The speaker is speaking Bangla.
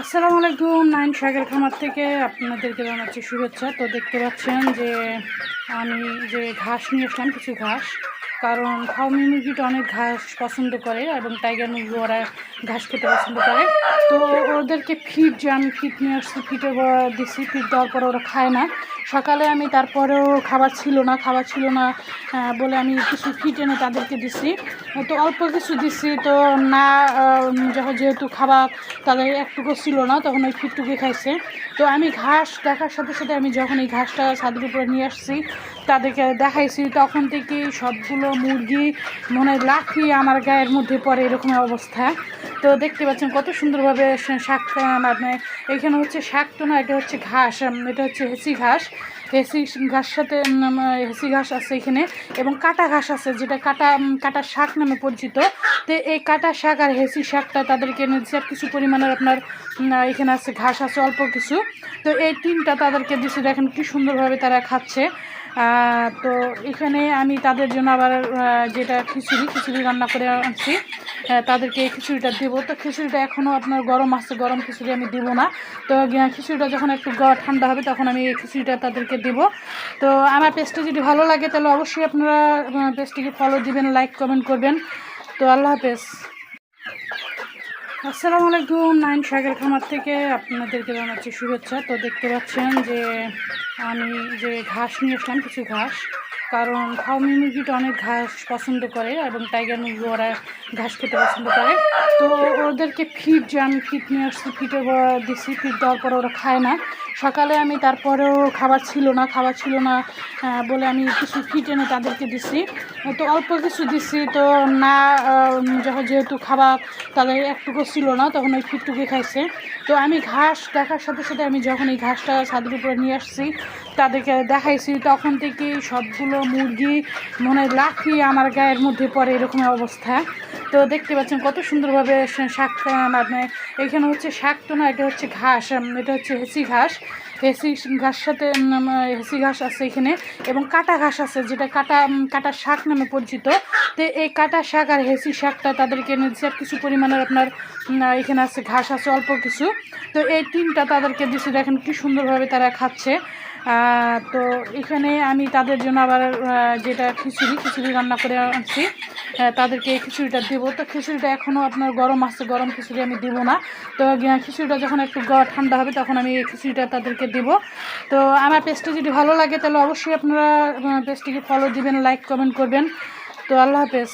আসসালামু আলাইকুম, নাইন সাগের খামার থেকে আপনাদেরকে জানাচ্ছি শুভেচ্ছা। তো দেখতে পাচ্ছেন যে আমি যে ঘাস নিয়ে এসলাম কিছু ঘাস। কারণ ফার্মি মুরগিটা অনেক ঘাস পছন্দ করে এবং টাইগার মুরগি ওরা ঘাস খেতে পছন্দ করে। তো ওদেরকে ফিট যে আমি ফিট নিয়ে আসছি ফিটে দিচ্ছি ফিট দেওয়ার পরে ওরা খায় না। সকালে আমি তারপরেও খাবার ছিল না, খাবার ছিল না বলে আমি কিছু ফিট এনে তাদেরকে দিচ্ছি তো অল্প কিছু দিচ্ছি তো না যখন যেহেতু খাবার তাদের একটুকু ছিল না, তখন ওই ফিটটুকু খাইছে। তো আমি ঘাস দেখার সাথে সাথে আমি যখন এই ঘাসটা ছাদের উপরে নিয়ে আসছি, তাদেরকে দেখাইছি, তখন থেকে সবগুলো মুরগি, মনে হয় লাফিয়ে আমার গায়ের মধ্যে পড়ে এরকম অবস্থা। তো দেখতে পাচ্ছেন কত সুন্দরভাবে শা- শাক মানে এখানে হচ্ছে শাক তো না, এটা হচ্ছে ঘাস এটা হচ্ছে হেসি ঘাস। হেসি ঘাস সাথে হেসি ঘাস আছে এখানে এবং কাটা ঘাস আছে, যেটা কাটা কাটা শাক নামে পরিচিত। তো এই কাটা শাক আর হেসি শাকটা তাদেরকে এনে আর কিছু পরিমাণের আপনার এখানে আছে ঘাস আছে অল্প কিছু। তো এই তিনটা তাদেরকে দিচ্ছে, দেখেন কি সুন্দরভাবে তারা খাচ্ছে। তো এখানে আমি তাদের জন্য আবার যেটা খিচুড়ি খিচুড়ি রান্না করে আনছি। তাদেরকে খিচুড়িটা দেবো। তো খিচুড়িটা এখনও আপনার গরম আছে, গরম খিচুড়ি আমি দেবো না। তো খিচুড়িটা যখন একটু ঠান্ডা হবে তখন আমি এই খিচুড়িটা তাদেরকে দেবো। তো আমার পেজটা যদি ভালো লাগে তাহলে অবশ্যই আপনারা পেজটিকে ফলো দিবেন লাইক কমেন্ট করবেন। তো আল্লাহ হাফেজ। আসসালামু আলাইকুম, নাইন সাগর খামার থেকে আপনাদেরকে জানাচ্ছি শুভেচ্ছা। তো দেখতে পাচ্ছেন যে আমি যে ঘাস নিয়ে আসলাম কিছু ঘাস কারণ ফার্মি মুরগিটা অনেক ঘাস পছন্দ করে এবং টাইগার মুরগি ওরা ঘাস খেতে পছন্দ করে। তো ওদেরকে ফিট যে আমি ফিট নিয়ে আসছি ফিটে দিচ্ছি ফিট দেওয়ার পরে ওরা খায় না। সকালে আমি তারপরেও খাবার ছিল না, খাবার ছিল না বলে আমি কিছু ফিট এনে তাদেরকে দিচ্ছি তো অল্প কিছু দিচ্ছি তো না যখন যেহেতু খাবার তাদের একটুকু ছিল না, তখন ওই ফিটটুকু খাইছে। তো আমি ঘাস দেখার সাথে সাথে আমি যখন এই ঘাসটা ছাদের উপরে নিয়ে আসছি, তাদেরকে দেখাইছি, তখন থেকে সবগুলো মুরগি, মনে লাফিয়ে আমার গায়ের মধ্যে পড়ে এরকম অবস্থা। তো দেখতে পাচ্ছেন কত সুন্দরভাবে শাক মানে এখানে হচ্ছে শাক তো না, এটা হচ্ছে ঘাস এটা হচ্ছে হেসি ঘাস। হেসি ঘাস সাথে হেসি ঘাস আছে এখানে এবং কাটা ঘাস আছে, যেটা কাটা কাটা শাক নামে পরিচিত। তো এই কাটা শাক আর হেসি শাকটা তাদেরকে আর কিছু পরিমাণের আপনার এখানে আছে ঘাস আছে অল্প কিছু। তো এই তিনটা তাদেরকে দিচ্ছে দেখেন কি সুন্দরভাবে তারা খাচ্ছে। তো এখানে আমি তাদের জন্য আবার যেটা খিচুড়ি খিচুড়ি রান্না করে আনছি। তাদেরকে খিচুড়িটা দেবো। তো খিচুড়িটা এখনও আপনার গরম আছে, গরম খিচুড়ি আমি দেবো না। তো খিচুড়িটা যখন একটু ঠান্ডা হবে তখন আমি এই খিচুড়িটা তাদেরকে দেবো। তো আমার পেজটা যদি ভালো লাগে তাহলে অবশ্যই আপনারা পেজটিকে ফলো দিবেন লাইক কমেন্ট করবেন। তো আল্লাহ হাফেজ।